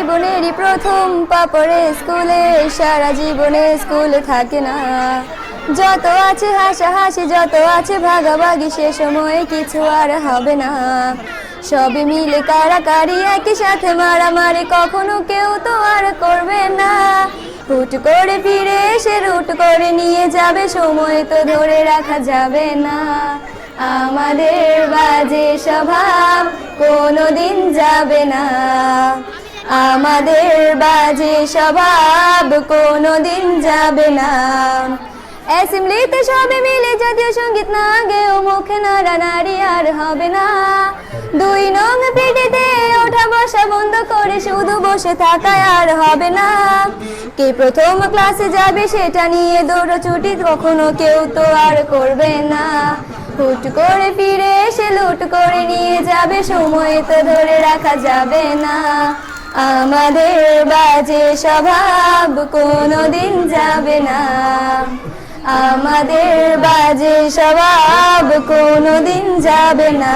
জীবনেরই প্রথম পাপড়ে স্কুলে সারা জীবনে স্কুল থাকে না। যত আছে হাসাহাসি, যত আছে ভাগাভাগি, সে সময়ে কিছু আর হবে না। সবে মিলে কারাকারি, একই সাথে মারামারি, কখনো কেউ তো আর করবে না। হুট করে ফিরে এসে রুট করে নিয়ে যাবে, সময় তো ধরে রাখা যাবে না। আমাদের বাজে স্বভাব কোনো দিন যাবে না। আমাদের বাজে স্বভাব কোনোদিন যাবে না। অ্যাসেম্বলিতে সবে মিলে জাতীয় সংগীত না গেও মুখে নাড়ানাড়ি আর হবে না। দুই নং পিঠেতে ওঠা বসা বন্ধ করে শুধু বসে থাকায় আর হবে না। কে প্রথম ক্লাসে যাবে সেটা নিয়ে দৌড়ছুটি কখনো কেউ তো আর করবে না। হুট করে ফিরে এসে লুট করে নিয়ে যাবে সময় তো ধরে রাখা যাবে না। আমাদের বাজে স্বভাব কোনোদিন যাবে না। আমাদের বাজে স্বভাব কোনোদিন যাবে না।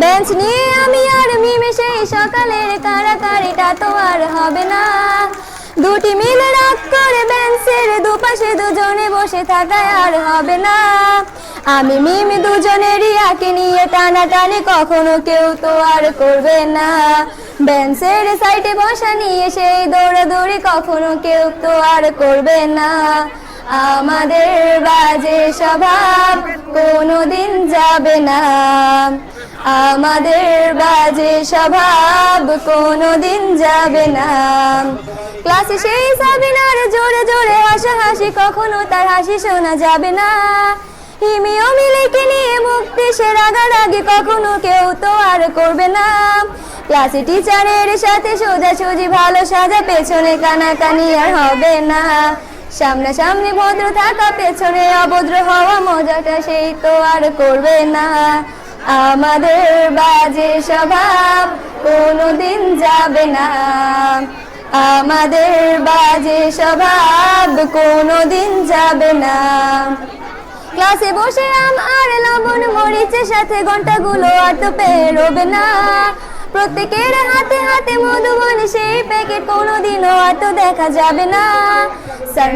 বেঞ্চ নিয়ে আমি আর মিমে সেই সকালের কারাকারিটা তো আর হবে না। দুটি মিলে রাগ করে বেঞ্চের দুপাশে দুজনে বসে থাকায় আর হবে না। আমি মিমি দুজনেরই আঁকে নিয়ে টানাটানি কখনো কেউ তো আর করবে না। বেঞ্চের সাইডে বসা নিয়ে সেই দৌড়াদৌড়ি কখনো কেউ তো আর করবে না। আমাদের বাজে স্বভাব কোনোদিন যাবে না। আমাদের বাজে স্বভাব কোনোদিন যাবে না। ক্লাসে সেই সাবিনার জোরে জোরে হাসা হাসি কখনো তার হাসি শোনা যাবে না। হিমিও মিলেকে নিয়ে মুক্তি সে রাগারাগি কখনো কেউ তো আর করবে না। ক্লাসে টিচারের সাথে সোজাসুজি ভালো সাজা, পেছনে কানাকানি আর হবে না। সামনাসামনি ভদ্র থাকা, পেছনে অভদ্র হওয়া, মজাটা সেই তো আর করবে না। আমাদের বাজে স্বভাব কোনোদিন যাবে না। আমাদের বাজে স্বভাব কোনোদিন যাবে না। ক্লাসে বসে আম আর লবণ মরিচের সাথে ঘন্টাগুলো আর তো পেরোবে না। প্রত্যেকের হাতে হাতে মধুবন সেই প্যাকেট কোনোদিনও আর তো দেখা যাবে না। স্যার